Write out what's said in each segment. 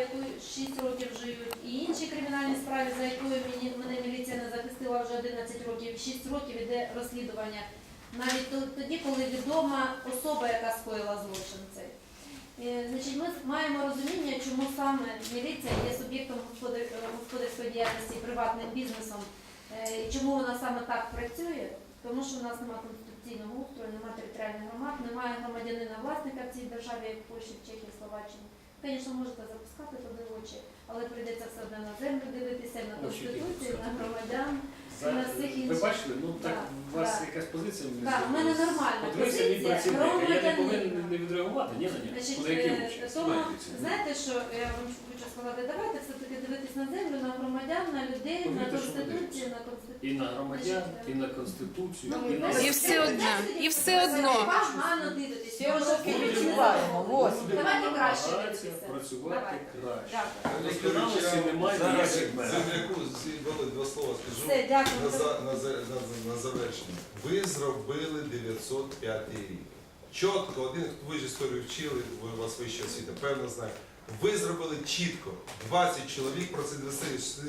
яку 6 років живуть, і інші кримінальні справи, за якою мені, мене міліція не захистила вже 11 років, 6 років іде розслідування. Навіть тоді, коли відома особа, яка скоїла злочин цей. Е, Значить, ми маємо розуміння, чому саме міліція є суб'єктом е, господарської діяльності приватним бізнесом. Е, і Чому вона саме так працює? Тому що в нас немає конституційного устрою, немає територіальних громад, немає громадянина власника в цій державі, як в Польщі, в Чехії, Словаччині. Звісно, можете запускати туди очі, але прийдеться все одно на землю дивитися, на конституцію, на громадян. За- на всіх Ви інших. бачите, ну так Так, у вас так. якась позиція мені Так, у мене здається. нормальна позиція, працівник, а я не повинен не відреагувати, ні на ні. Значить, е, тому Знаєте це? знаєте, що я вам хочу сказати, давайте все-таки дивитись на землю, на громадян, на людей, на Повірте, що конституцію, на конституцію. І на громадян, і на конституцію, Ну, і на І все одно, і все одно. Погано дивитесь. Все вже відчуваємо, ось. Давайте краще дивитися. працювати Давайте. краще. Дякую. Досконалості немає Зараз ніяких меж. земляку два слова скажу Все, дякую. На, за, на, за- на, на завершення. Ви зробили 905 рік. Чітко, один, ви ж історію вчили, ви у вас вища освіта, певно знає. Ви зробили чітко. 20 чоловік про це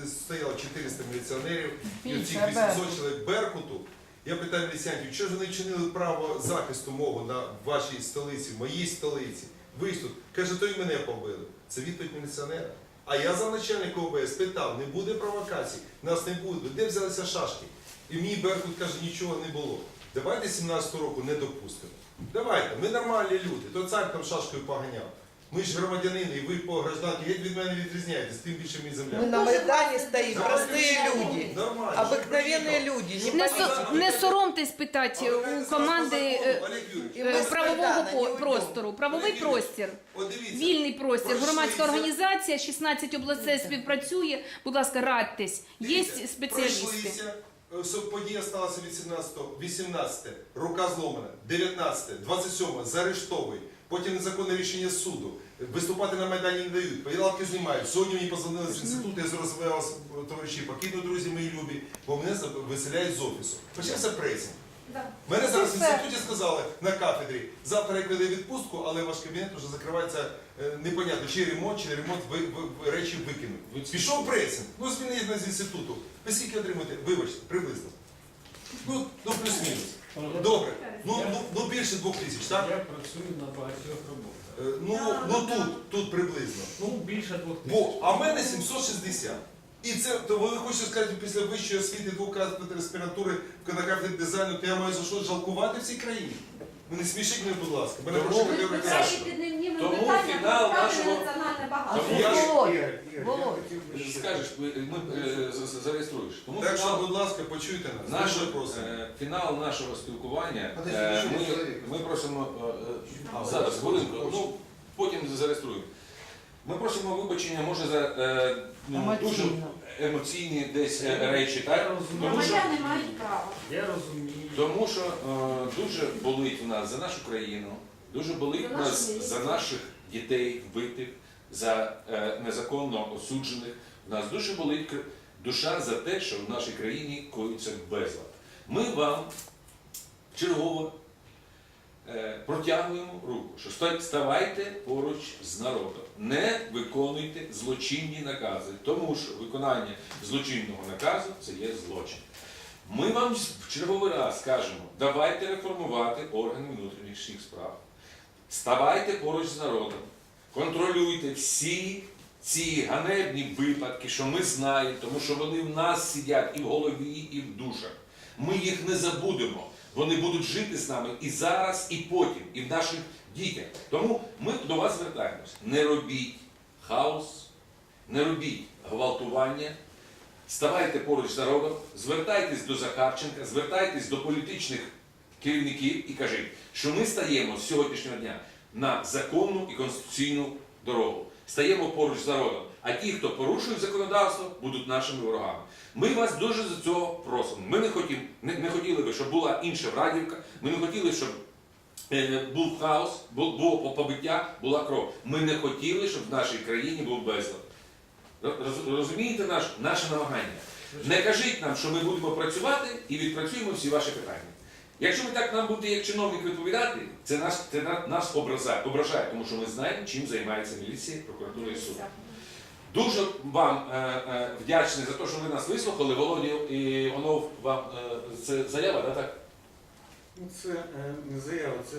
стояло 400 міліціонерів і Більше, цих 800 Беркут. чоловік Беркуту. Я питаю міліціянтів, чого ж вони вчинили право захисту мого на вашій столиці, моїй столиці? Ви ж тут. Каже, то й мене побили. Це відповідь міліціонера. А я за начальника ОБС питав, не буде провокацій, нас не буде. Де взялися шашки? І мій Беркут каже, нічого не було. Давайте 17 року не допустимо. Давайте, ми нормальні люди. То цар там шашкою поганяв. Ми ж громадянини, і ви по гражданки, як від мене відрізняєтесь, тим більше мій Мы земля. на Майдане стоим, простые люди, Нормально. обыкновенные люди, не Не, полиция. со, не соромтесь питати у команди е, Олег Юрійович, І ми е, з правового Майдана не по- уйдемо. простору. Правовий Олег Юрійович, простір. от дивіться. Вільний простір, Пройшлися. громадська організація, 16 областей співпрацює. Будь ласка, радьтесь. Є Дивіться, спеціалісти. Пройшлися. Е, що Подія сталася від 17-го, 18 рука зломана, 19 27 заарештовує, потім незаконне рішення суду, виступати на Майдані не дають, палки знімають. Сьогодні мені позвонили з інституту, я розвивав товариші, покину, друзі мої любі, бо мене виселяють з офісу. Почався пресінг. Да. Мене зараз в інституті сказали на кафедрі, завтра як прийде відпустку, але ваш кабінет вже закривається е, непонятно, чи ремонт, чи ремонт ви, ви, ви речі викинуть. Пішов пресінг, ну звільніть нас з інституту. Ви скільки отримуєте? Вибачте, приблизно. Ну, ну плюс-мінус. Добре. Ну, ну, ну більше двох тисяч, так? Я працюю на багатьох роботах. Е, Ну, ну тут, тут приблизно. Ну, більше двох тисяч. Бо, а в мене 760. І це, то ви хочете сказати, після вищої освіти двох кафедр аспірантури на кафедрі дизайну, то я маю за що жалкувати в цій країні? Ви не смішіть мене, будь ласка. Мене Тому прошу Ви краще піднімемо Тому питання фінал нашого- національне багатство. Тому я ж- Скажеш, ми, ми, е, з- з- зареєструєш. Тому Так що, фінал, будь ласка, почуйте нас. наш, Дуже просимо. е, фінал нашого спілкування. Е, Ми, чоловік? ми просимо е, е, зараз ви- хвилинку, ну потім зареєструємо. Ми просимо вибачення, може за е, ну, дуже Емоційно. емоційні десь е, речі, Я так? розумію. Тому що, Громадяни мають право. Я розумію. Тому що е, дуже болить в нас за нашу країну, дуже болить в нас за наших дітей вбитих, за е, незаконно осуджених. В нас дуже болить душа за те, що в нашій країні коїться безлад. Ми вам чергово е, протягуємо руку, що ста- ставайте поруч з народом, не виконуйте злочинні накази, тому що виконання злочинного наказу це є злочин. Ми вам в черговий раз кажемо, давайте реформувати органи внутрішніх справ. Ставайте поруч з народом, контролюйте всі ці ганебні випадки, що ми знаємо, тому що вони в нас сидять і в голові, і в душах. Ми їх не забудемо. Вони будуть жити з нами і зараз, і потім, і в наших дітях. Тому ми до вас звертаємось. Не робіть хаос, не робіть гвалтування. Ставайте поруч з народом, звертайтесь до Захарченка, звертайтесь до політичних керівників і кажіть, що ми стаємо з сьогоднішнього дня на законну і конституційну дорогу. Стаємо поруч з народом. А ті, хто порушує законодавство, будуть нашими ворогами. Ми вас дуже за цього просимо. Ми не хотіли, не, не хотіли би, щоб була інша Врадівка, ми не хотіли, щоб е, був хаос, було побиття, була кров. Ми не хотіли, щоб в нашій країні був безлад. Роз- Розумієте наш, наше намагання? Не кажіть нам, що ми будемо працювати і відпрацюємо всі ваші питання. Якщо ви так нам будете як чиновник відповідати, це нас, це нас ображає, ображає, тому що ми знаємо, чим займається міліція, прокуратура і суд. Дуже вам е, е, вдячний за те, що ви нас вислухали. Володя і Онов, вам е, це заява, да, так? Ну, Це е, не заява, це